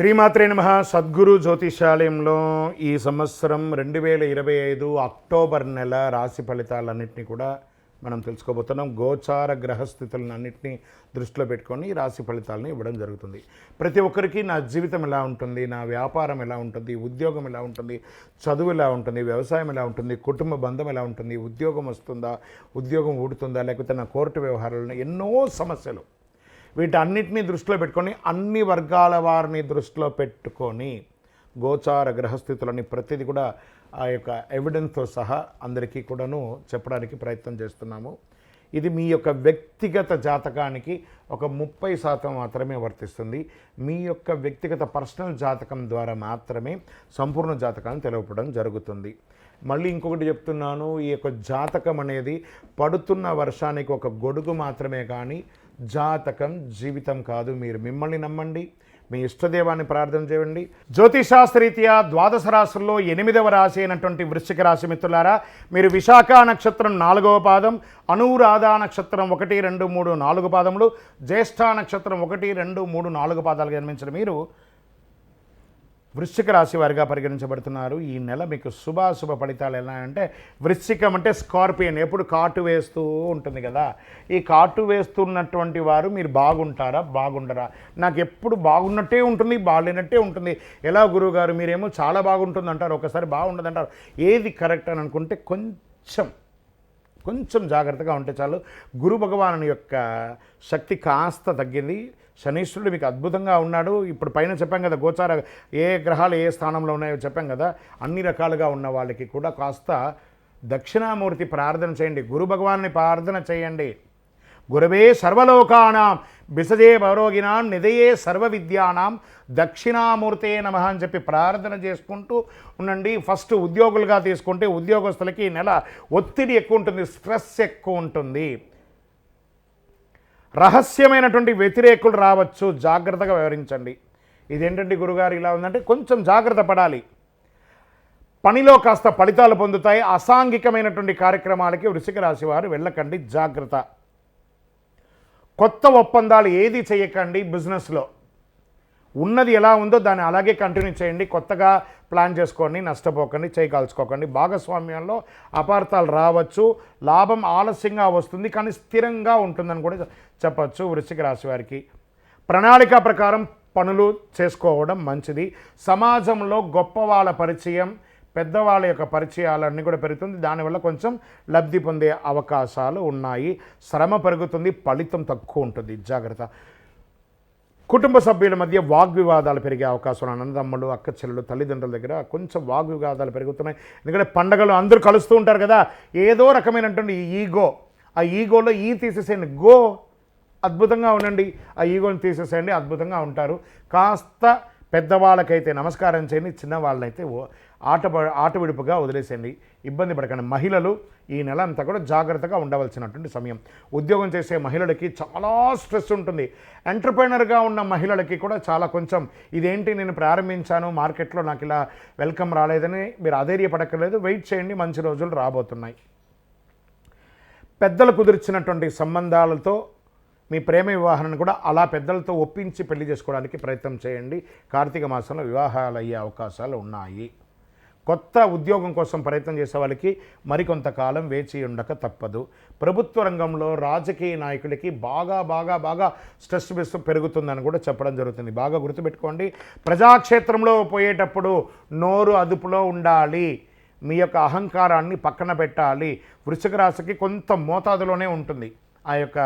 శ్రీమాత్రే నమ. సద్గురు జ్యోతిషాలయంలో ఈ సంవత్సరం రెండు వేల ఇరవై ఐదు అక్టోబర్ నెల రాశి ఫలితాలన్నింటినీ కూడా మనం తెలుసుకోబోతున్నాం. గోచార గ్రహస్థితులను అన్నింటినీ దృష్టిలో పెట్టుకొని రాశి ఫలితాలను ఇవ్వడం జరుగుతుంది. ప్రతి ఒక్కరికి నా జీవితం ఎలా ఉంటుంది నా వ్యాపారం ఎలా ఉంటుంది ఉద్యోగం ఎలా ఉంటుంది చదువు ఎలా ఉంటుంది వ్యవసాయం ఎలా ఉంటుంది కుటుంబ బంధం ఎలా ఉంటుంది ఉద్యోగం వస్తుందా ఉద్యోగం ఊడుతుందా లేకపోతే నా కోర్టు వ్యవహారాలను ఎన్నో సమస్యలు వీటన్నిటినీ దృష్టిలో పెట్టుకొని అన్ని వర్గాల వారిని దృష్టిలో పెట్టుకొని గోచార గ్రహస్థితులని ప్రతిదీ కూడా ఆ యొక్క ఎవిడెన్స్తో సహా అందరికీ కూడాను చెప్పడానికి ప్రయత్నం చేస్తున్నాము. ఇది మీ యొక్క వ్యక్తిగత జాతకానికి ఒక ముప్పై శాతం మాత్రమే వర్తిస్తుంది. మీ యొక్క వ్యక్తిగత పర్సనల్ జాతకం ద్వారా మాత్రమే సంపూర్ణ జాతకాన్ని తెలవపడం జరుగుతుంది. మళ్ళీ ఇంకొకటి చెప్తున్నాను ఈ యొక్క జాతకం అనేది పడుతున్న వర్షానికి ఒక గొడుగు మాత్రమే కానీ జాతకం జీవితం కాదు. మీరు మిమ్మల్ని నమ్మండి. మీ ఇష్టదేవాన్ని ప్రార్థన చేయండి. జ్యోతిశాస్త్రరీత్యా ద్వాదశ రాశుల్లో ఎనిమిదవ రాశి అయినటువంటి వృశ్చిక రాశి మిత్రులారా మీరు విశాఖ నక్షత్రం నాలుగవ పాదం అనురాధ నక్షత్రం ఒకటి రెండు మూడు నాలుగు పాదములు జ్యేష్ఠ నక్షత్రం ఒకటి రెండు మూడు నాలుగు పాదాలు జన్మించిన మీరు వృశ్చిక రాశి వారిగా పరిగణించబడుతున్నారు. ఈ నెల మీకు శుభాశుభ ఫలితాలు ఎలా అంటే వృశ్చికం అంటే స్కార్పియన్ ఎప్పుడు కాటు వేస్తూ ఉంటుంది కదా. ఈ కాటు వేస్తున్నటువంటి వారు మీరు బాగుంటారా? బాగుండరా? నాకు ఎప్పుడు బాగున్నట్టే ఉంటుంది బాగాలేనట్టే ఉంటుంది. ఎలా గురువుగారు? మీరేమో చాలా బాగుంటుంది అంటారు ఒకసారి బాగుండదు అంటారు ఏది కరెక్ట్ అని అనుకుంటే కొంచెం కొంచెం జాగ్రత్తగా ఉంటే చాలు. గురు భగవాను యొక్క శక్తి కాస్త తగ్గింది. శనీశ్వరుడు మీకు అద్భుతంగా ఉన్నాడు. ఇప్పుడు పైన చెప్పాం కదా గోచార ఏ గ్రహాలు ఏ స్థానంలో ఉన్నాయో చెప్పాం కదా అన్ని రకాలుగా ఉన్న వాళ్ళకి కూడా కాస్త దక్షిణామూర్తి ప్రార్థన చేయండి. గురు భగవాన్ని ప్రార్థన చేయండి. గురవే సర్వలోకానాం బిసజే భరోగినాం నిదయే సర్వ విద్యానాం దక్షిణామూర్తే నమ అని చెప్పి ప్రార్థన చేసుకుంటూ ఉండండి. ఫస్ట్ ఉద్యోగులుగా తీసుకుంటే ఉద్యోగస్తులకి నెల ఒత్తిడి ఎక్కువ ఉంటుంది స్ట్రెస్ ఎక్కువ ఉంటుంది. రహస్యమైనటువంటి వ్యతిరేకులు రావచ్చు జాగ్రత్తగా వివరించండి. ఇదేంటండి గురుగారు ఇలా ఉందంటే కొంచెం జాగ్రత్త పడాలి. పనిలో కాస్త ఫలితాలు పొందుతాయి అసాంఘికమైనటువంటి కార్యక్రమాలకి వృషిక రాశి వారు వెళ్ళకండి జాగ్రత్త. కొత్త ఒప్పందాలు ఏది చేయకండి బిజినెస్లో. ఉన్నది ఎలా ఉందో దాన్ని అలాగే కంటిన్యూ చేయండి కొత్తగా ప్లాన్ చేసుకోండి నష్టపోకండి చేయకాల్చుకోకండి భాగస్వామ్యంలో అపార్థాలు రావచ్చు లాభం ఆలస్యంగా వస్తుంది కానీ స్థిరంగా ఉంటుందని కూడా చెప్పచ్చు వృశ్చిక రాశి వారికి. ప్రణాళిక ప్రకారం పనులు చేసుకోవడం మంచిది. సమాజంలో గొప్ప వాళ్ళ పరిచయం పెద్దవాళ్ళ యొక్క పరిచయాలన్నీ కూడా పెరుగుతుంది. దానివల్ల కొంచెం లబ్ధి పొందే అవకాశాలు ఉన్నాయి. శ్రమ పెరుగుతుంది ఫలితం తక్కువ ఉంటుంది. జాగ్రత్త. కుటుంబ సభ్యుల మధ్య వాగ్వివాదాలు పెరిగే అవకాశం అన్నదమ్ములు అక్క చెల్లెలు తల్లిదండ్రుల దగ్గర కొంచెం వాగ్వివాదాలు పెరుగుతున్నాయి. ఎందుకంటే పండగలు అందరూ కలుస్తూ ఉంటారు కదా. ఏదో రకమైనటువంటి ఈగో. ఆ ఈగోలో ఈ తీసేసేయండి. గో. అద్భుతంగా ఉండండి. ఆ ఈగోని తీసేసేయండి. అద్భుతంగా ఉంటారు. కాస్త పెద్దవాళ్ళకైతే నమస్కారం చేయండి చిన్నవాళ్ళనైతే ఓ ఆట ఆట విడుపుగా వదిలేసేయండి. ఇబ్బంది పడకండి. మహిళలు ఈ నెల అంతా కూడా జాగ్రత్తగా ఉండవలసినటువంటి సమయం. ఉద్యోగం చేసే మహిళలకి చాలా స్ట్రెస్ ఉంటుంది. ఎంటర్ప్రైనర్గా ఉన్న మహిళలకి కూడా చాలా కొంచెం ఇదేంటి నేను ప్రారంభించాను మార్కెట్లో నాకు ఇలా వెల్కమ్ రాలేదని మీరు అధైర్యపడక్కర్లేదు. వెయిట్ చేయండి మంచి రోజులు రాబోతున్నాయి. పెద్దలు కుదిర్చినటువంటి సంబంధాలతో మీ ప్రేమ వివాహాన్ని కూడా అలా పెద్దలతో ఒప్పించి పెళ్ళి చేసుకోవడానికి ప్రయత్నం చేయండి. కార్తీక మాసంలో వివాహాలు అయ్యే అవకాశాలు ఉన్నాయి. కొత్త ఉద్యోగం కోసం ప్రయత్నం చేసే వాళ్ళకి మరికొంతకాలం వేచి ఉండక తప్పదు. ప్రభుత్వ రంగంలో రాజకీయ నాయకులకి బాగా బాగా బాగా స్ట్రెస్ బెస్ పెరుగుతుందని కూడా చెప్పడం జరుగుతుంది. బాగా గుర్తుపెట్టుకోండి. ప్రజాక్షేత్రంలో పోయేటప్పుడు నోరు అదుపులో ఉండాలి. మీ యొక్క అహంకారాన్ని పక్కన పెట్టాలి. వృశ్చిక రాశికి కొంత మోతాదులోనే ఉంటుంది. ఆ యొక్క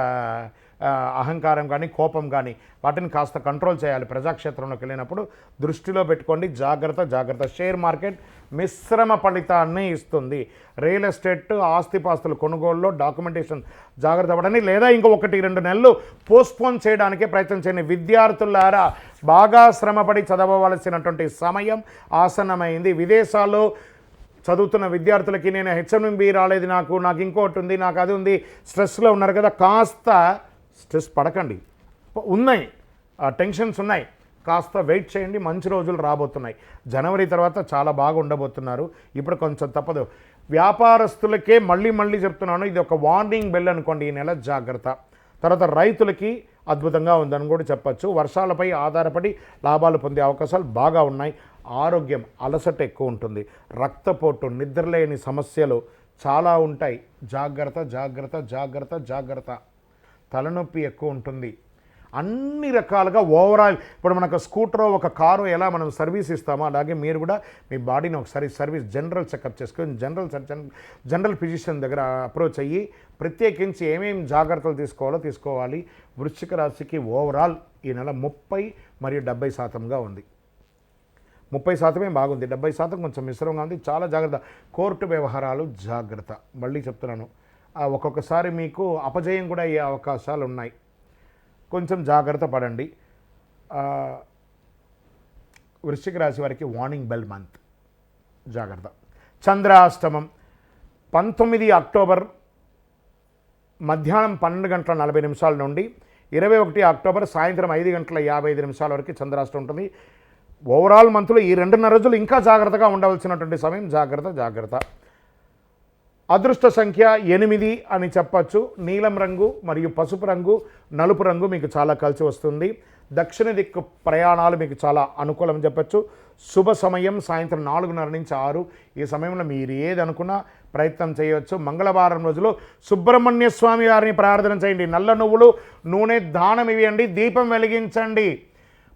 అహంకారం కానీ కోపం కానీ వాటిని కాస్త కంట్రోల్ చేయాలి. ప్రజాక్షేత్రంలోకి వెళ్ళినప్పుడు దృష్టిలో పెట్టుకోండి. జాగ్రత్త జాగ్రత్త. షేర్ మార్కెట్ మిశ్రమ ఫలితాన్ని ఇస్తుంది. రియల్ ఎస్టేట్ ఆస్తిపాస్తులు కొనుగోలులో డాక్యుమెంటేషన్ జాగ్రత్త పడని లేదా ఇంకొకటి ఒకటి రెండు నెలలు పోస్ట్పోన్ చేయడానికే ప్రయత్నం చేయండి. విద్యార్థులారా బాగా శ్రమపడి చదవవలసినటువంటి సమయం ఆసన్నమైంది. విదేశాల్లో చదువుతున్న విద్యార్థులకి నేను హెచ్ఎంబి రాలేదు నాకు నాకు ఇంకోటి ఉంది నాకు అది ఉంది. స్ట్రెస్లో ఉన్నారు కదా. కాస్త స్ట్రెస్ పడకండి. ఉన్నాయి. ఆ టెన్షన్స్ ఉన్నాయి. కాస్త వెయిట్ చేయండి. మంచి రోజులు రాబోతున్నాయి. జనవరి తర్వాత చాలా బాగా ఉండబోతున్నారు. ఇప్పుడు కొంచెం తప్పదు. వ్యాపారస్తులకే మళ్ళీ మళ్ళీ చెప్తున్నాను. ఇది ఒక వార్నింగ్ బెల్ అనుకోండి. ఈ నెల జాగ్రత్త. తర్వాత రైతులకి అద్భుతంగా ఉందని కూడా చెప్పచ్చు. వర్షాలపై ఆధారపడి లాభాలు పొందే అవకాశాలు బాగా ఉన్నాయి. ఆరోగ్యం అలసట ఎక్కువ ఉంటుంది. రక్తపోటు నిద్రలేని సమస్యలు చాలా ఉంటాయి. జాగ్రత్త జాగ్రత్త జాగ్రత్త జాగ్రత్త. తలనొప్పి ఎక్కువ ఉంటుంది. అన్ని రకాలుగా ఓవరాల్ ఇప్పుడు మనకు స్కూటర్ ఒక కారు ఎలా మనం సర్వీస్ ఇస్తామో అలాగే మీరు కూడా మీ బాడీని ఒకసారి సర్వీస్ జనరల్ చెకప్ చేసుకొని జనరల్ జనరల్ ఫిజిషియన్ దగ్గర అప్రోచ్ అయ్యి ప్రత్యేకించి ఏమేమి జాగ్రత్తలు తీసుకోవాలో తీసుకోవాలి. వృశ్చిక రాశికి ఓవరాల్ ఈ నెల ముప్పై మరియు డెబ్బై శాతంగా ఉంది. ముప్పై శాతమే బాగుంది. డెబ్బై శాతం కొంచెం మిశ్రమంగా ఉంది. చాలా జాగ్రత్త. కోర్టు వ్యవహారాలు జాగ్రత్త. మళ్ళీ చెప్తున్నాను. ఒక్కొక్కసారి మీకు అపజయం కూడా అయ్యే అవకాశాలు ఉన్నాయి కొంచెం జాగ్రత్త పడండి. వృశ్చిక రాశి వారికి వార్నింగ్ బెల్ మంత్. జాగ్రత్త. చంద్రాష్టమం పంతొమ్మిది అక్టోబర్ మధ్యాహ్నం పన్నెండు గంటల నలభై నిమిషాల నుండి ఇరవై ఒకటి అక్టోబర్ సాయంత్రం ఐదు గంటల యాభై ఐదు నిమిషాల వరకు చంద్రాష్టం ఉంటుంది. ఓవరాల్ మంత్లో ఈ రెండున్నర రోజులు ఇంకా జాగ్రత్తగా ఉండవలసినటువంటి సమయం జాగ్రత్త జాగ్రత్త. అదృష్ట సంఖ్య ఎనిమిది అని చెప్పచ్చు. నీలం రంగు మరియు పసుపు రంగు నలుపు రంగు మీకు చాలా కలిసి వస్తుంది. దక్షిణ దిక్కు ప్రయాణాలు మీకు చాలా అనుకూలం చెప్పచ్చు. శుభ సమయం సాయంత్రం నాలుగున్నర నుంచి ఆరు. ఈ సమయంలో మీరు ఏది అనుకున్నా ప్రయత్నం చేయవచ్చు. మంగళవారం రోజులో సుబ్రహ్మణ్య స్వామి వారిని ప్రార్థన చేయండి. నల్ల నువ్వులు నూనె దానం ఇవ్వండి. దీపం వెలిగించండి.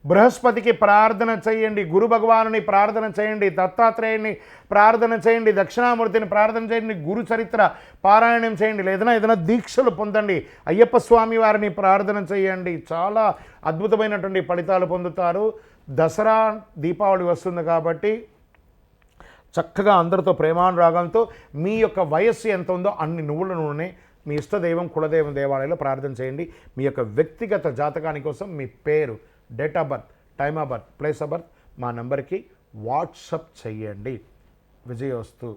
బృహస్పతికి ప్రార్థన చేయండి గురు భగవానుని ప్రార్థన చేయండి దత్తాత్రేయుని ప్రార్థన చేయండి దక్షిణామూర్తిని ప్రార్థన చేయండి గురు చరిత్ర పారాయణం చేయండి లేదా ఏదైనా దీక్షలు పొందండి. అయ్యప్ప స్వామి వారిని ప్రార్థన చేయండి. చాలా అద్భుతమైనటువంటి ఫలితాలు పొందుతారు. దసరా దీపావళి వస్తుంది కాబట్టి చక్కగా అందరితో ప్రేమానురాగంతో మీ యొక్క వయస్సు ఎంత ఉందో అన్ని నువ్వుల నూనె మీ ఇష్టదైవం కులదైవం దేవాలయంలో ప్రార్థన చేయండి. మీ యొక్క వ్యక్తిగత జాతకాని కోసం మీ పేరు date of birth time of birth place of birth మా నంబర్కి వాట్సప్ చేయండి విజయోస్తు